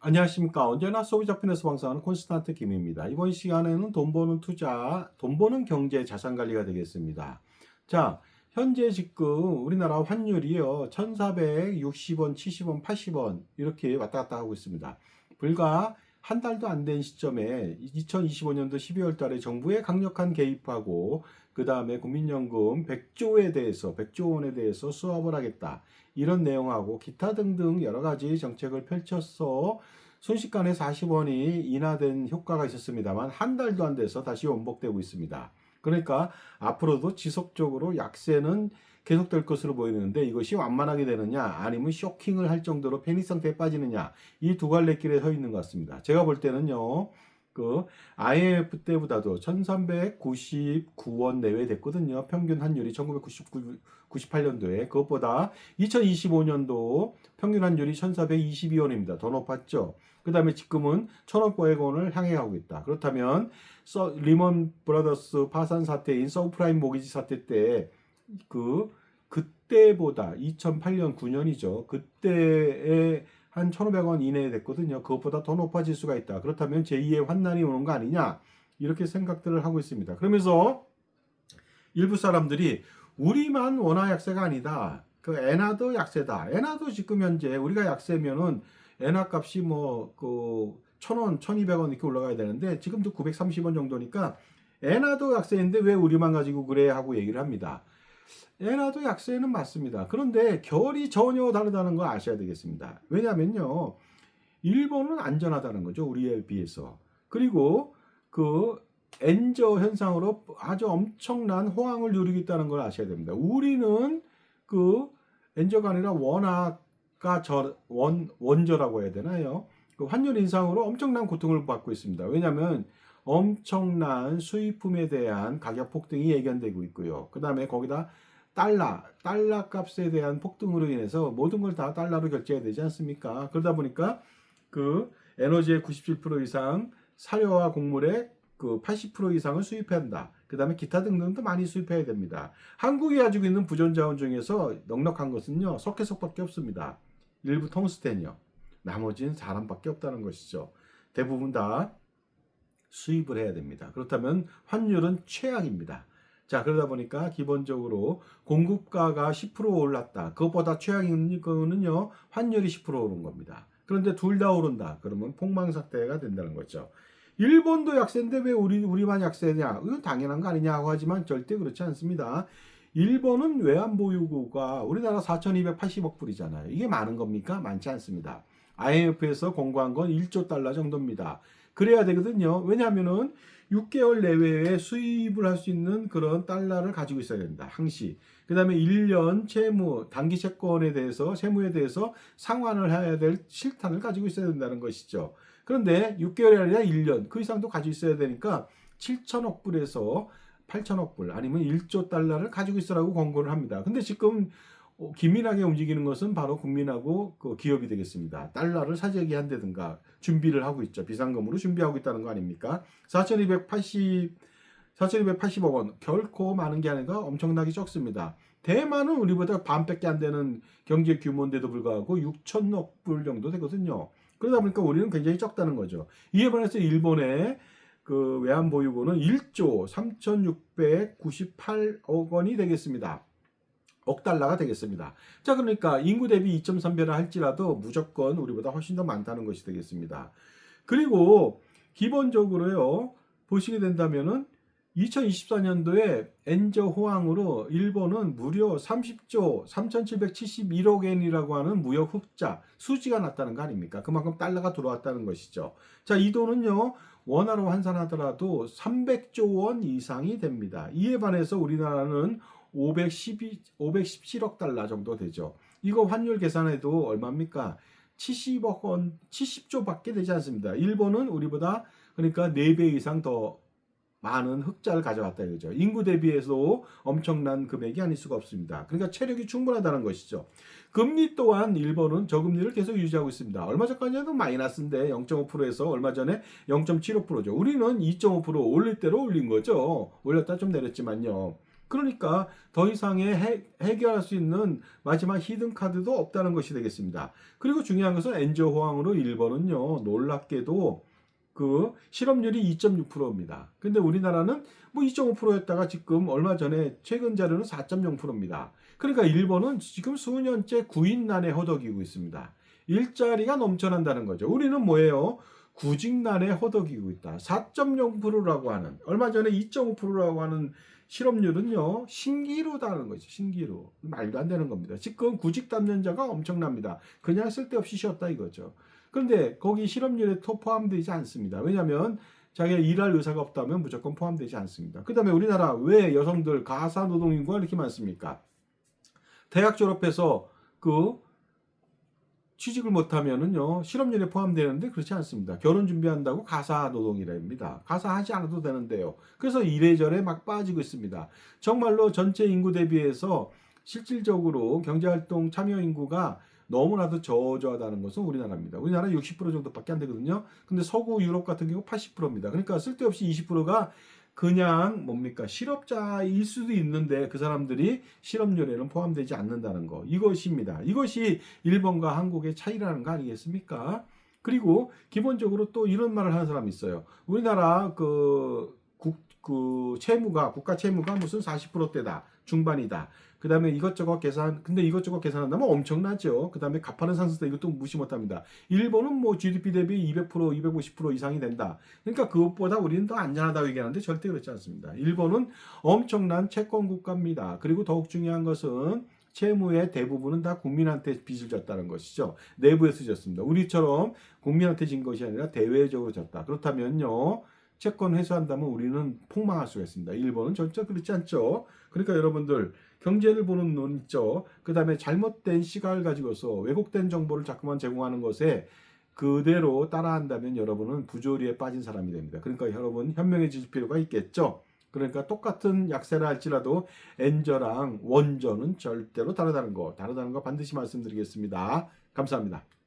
안녕하십니까. 언제나 소비자 편에서 방송하는 콘스탄트 김입니다. 이번 시간에는 돈 버는 투자, 돈 버는 경제 자산 관리가 되겠습니다. 자, 현재 지금 우리나라 환율이요. 1460원, 70원, 80원 이렇게 왔다 갔다 하고 있습니다. 불과 한 달도 안 된 시점에 2025년도 12월 달에 정부의 강력한 개입하고 그 다음에 국민연금 100조에 대해서 100조 원에 대해서 수합을 하겠다. 이런 내용하고 기타 등등 여러 가지 정책을 펼쳐서 순식간에 40원이 인하된 효과가 있었습니다만 한 달도 안 돼서 다시 원복되고 있습니다. 그러니까 앞으로도 지속적으로 약세는 계속될 것으로 보이는데 이것이 완만하게 되느냐 아니면 쇼킹을 할 정도로 패닉 상태에 빠지느냐 이 두 갈래 길에 서 있는 것 같습니다. 제가 볼 때는요. 그 IMF 때보다도 1399원 내외 됐거든요. 평균 환율이 1999 98년도에 그것보다 2025년도 평균 환율이 1422원입니다. 더 높았죠. 그 다음에 지금은 1000원권을 향해 가고 있다. 그렇다면 서, 리먼 브라더스 파산 사태인 서브프라임 모기지 사태 때 그 그때보다 2008년 9년이죠. 그때에 한 1,500원 이내에 됐거든요. 그것보다 더 높아질 수가 있다. 그렇다면 제2의 환난이 오는 거 아니냐? 이렇게 생각들을 하고 있습니다. 그러면서 일부 사람들이 우리만 원화 약세가 아니다. 그 엔화도 약세다. 엔화도 지금 현재 우리가 약세면은 엔화 값이 뭐그 1,000원, 1,200원 이렇게 올라가야 되는데 지금도 930원 정도니까 엔화도 약세인데 왜 우리만 가지고 그래 하고 얘기를 합니다. 엔화도 약세는 맞습니다. 그런데 결이 전혀 다르다는 거 아셔야 되겠습니다. 왜냐면요. 일본은 안전하다는 거죠. 우리에 비해서. 그리고 그 엔저 현상으로 아주 엄청난 호황을 누리고 있다는 걸 아셔야 됩니다. 우리는 그 엔저가 아니라 원화가 저, 원, 원저라고 해야 되나요? 그 환율 인상으로 엄청난 고통을 받고 있습니다. 왜냐하면 엄청난 수입품에 대한 가격 폭등이 예견되고 있고요. 그 다음에 거기다 달러, 달러 값에 대한 폭등으로 인해서 모든 걸 다 달러로 결제해야 되지 않습니까? 그러다 보니까 그 에너지의 97% 이상 사료와 곡물의 그 80% 이상을 수입해야 한다. 그 다음에 기타 등등도 많이 수입해야 됩니다. 한국이 가지고 있는 부전 자원 중에서 넉넉한 것은요, 석회석밖에 없습니다. 일부 텅스텐이요. 나머지는 사람밖에 없다는 것이죠. 대부분 다 수입을 해야 됩니다. 그렇다면 환율은 최악입니다. 자, 그러다 보니까 기본적으로 공급가가 10% 올랐다. 그것보다 최악인 거는요, 환율이 10% 오른 겁니다. 그런데 둘 다 오른다. 그러면 폭망 사태가 된다는 거죠. 일본도 약세인데 왜 우리, 우리만 약세냐? 이건 당연한 거 아니냐고 하지만 절대 그렇지 않습니다. 일본은 외환보유고가 우리나라 4,280억 불이잖아요. 이게 많은 겁니까? 많지 않습니다. IMF에서 공고한 건 1조 달러 정도입니다. 그래야 되거든요. 왜냐하면은 6개월 내외에 수입을 할 수 있는 그런 달러를 가지고 있어야 된다. 항시. 그 다음에 1년 채무, 단기 채권에 대해서, 채무에 대해서 상환을 해야 될 실탄을 가지고 있어야 된다는 것이죠. 그런데 6개월이 아니라 1년, 그 이상도 가지고 있어야 되니까 7천억 불에서 8천억 불, 아니면 1조 달러를 가지고 있으라고 권고를 합니다. 근데 지금 어, 기민하게 움직이는 것은 바로 국민하고 그 기업이 되겠습니다. 달러를 사재기 한다든가 준비를 하고 있죠. 비상금으로 준비하고 있다는 거 아닙니까? 4,280, 4,280억 원. 결코 많은 게 아니라 엄청나게 적습니다. 대만은 우리보다 반밖에 안 되는 경제 규모인데도 불구하고 6천억 불 정도 되거든요. 그러다 보니까 우리는 굉장히 적다는 거죠. 이에 반해서 일본의 그 외환 보유고는 1조 3,698억 원이 되겠습니다. 억 달러가 되겠습니다. 자, 그러니까 인구 대비 2.3배라 할지라도 무조건 우리보다 훨씬 더 많다는 것이 되겠습니다. 그리고 기본적으로요, 보시게 된다면은 2024년도에 엔저 호황으로 일본은 무려 30조 3,771억 엔이라고 하는 무역 흑자 수지가 났다는 거 아닙니까? 그만큼 달러가 들어왔다는 것이죠. 자, 이 돈은요, 원화로 환산하더라도 300조 원 이상이 됩니다. 이에 반해서 우리나라는 512, 517억 달러 정도 되죠. 이거 환율 계산해도 얼마입니까? 70억 원, 70조밖에 되지 않습니다. 일본은 우리보다 그러니까 4배 이상 더 많은 흑자를 가져왔다 이거죠. 인구 대비해서 엄청난 금액이 아닐 수가 없습니다. 그러니까 체력이 충분하다는 것이죠. 금리 또한 일본은 저금리를 계속 유지하고 있습니다. 얼마 전까지도 마이너스인데 0.5%에서 얼마 전에 0.75%죠. 우리는 2.5% 올릴 대로 올린 거죠. 올렸다 좀 내렸지만요. 그러니까 더 이상의 해, 해결할 수 있는 마지막 히든 카드도 없다는 것이 되겠습니다. 그리고 중요한 것은 엔저 호황으로 1번은요. 놀랍게도 그 실업률이 2.6%입니다. 근데 우리나라는 뭐 2.5%였다가 지금 얼마 전에 최근 자료는 4.0%입니다. 그러니까 일본은 지금 수년째 구인난에 허덕이고 있습니다. 일자리가 넘쳐난다는 거죠. 우리는 뭐예요? 구직난에 허덕이고 있다. 4.0%라고 하는 얼마 전에 2.5%라고 하는 실업률은요 신기루다는 거죠. 신기루 말도 안 되는 겁니다. 지금 구직 담년자가 엄청납니다. 그냥 쓸데없이 쉬었다 이거죠. 그런데 거기 실업률에 또 포함되지 않습니다. 왜냐하면 자기가 일할 의사가 없다면 무조건 포함되지 않습니다. 그 다음에 우리나라 왜 여성들 가사 노동 인구가 이렇게 많습니까? 대학 졸업해서 그 취직을 못하면은요 실업률에 포함되는데 그렇지 않습니다. 결혼 준비한다고 가사 노동이랍니다. 가사 하지 않아도 되는데요. 그래서 이래저래 막 빠지고 있습니다. 정말로 전체 인구 대비해서 실질적으로 경제활동 참여 인구가 너무나도 저조하다는 것은 우리나라입니다. 우리나라 60% 정도밖에 안 되거든요. 근데 서구 유럽 같은 경우 80%입니다. 그러니까 쓸데없이 20%가 그냥 뭡니까 실업자일 수도 있는데 그 사람들이 실업률에는 포함되지 않는다는 거 이것입니다. 이것이 일본과 한국의 차이라는 거 아니겠습니까? 그리고 기본적으로 또 이런 말을 하는 사람이 있어요. 우리나라 그, 국, 그 채무가 국가 채무가 무슨 40%대다 중반이다. 그 다음에 이것저것 계산, 근데 이것저것 계산한다면 엄청나죠. 그 다음에 가파른 상승세 이것도 무시 못합니다. 일본은 뭐 GDP 대비 200%, 250% 이상이 된다. 그러니까 그것보다 우리는 더 안전하다고 얘기하는데 절대 그렇지 않습니다. 일본은 엄청난 채권 국가입니다. 그리고 더욱 중요한 것은 채무의 대부분은 다 국민한테 빚을 졌다는 것이죠. 내부에서 졌습니다. 우리처럼 국민한테 진 것이 아니라 대외적으로 졌다. 그렇다면요. 채권 회수한다면 우리는 폭망할 수가 있습니다. 일본은 절대 그렇지 않죠. 그러니까 여러분들 경제를 보는 눈 있죠. 그 다음에 잘못된 시각을 가지고서 왜곡된 정보를 자꾸만 제공하는 것에 그대로 따라한다면 여러분은 부조리에 빠진 사람이 됩니다. 그러니까 여러분 현명해질 필요가 있겠죠. 그러니까 똑같은 약세라 할지라도 엔저랑 원저는 절대로 다르다는 거, 다르다는 거 반드시 말씀드리겠습니다. 감사합니다.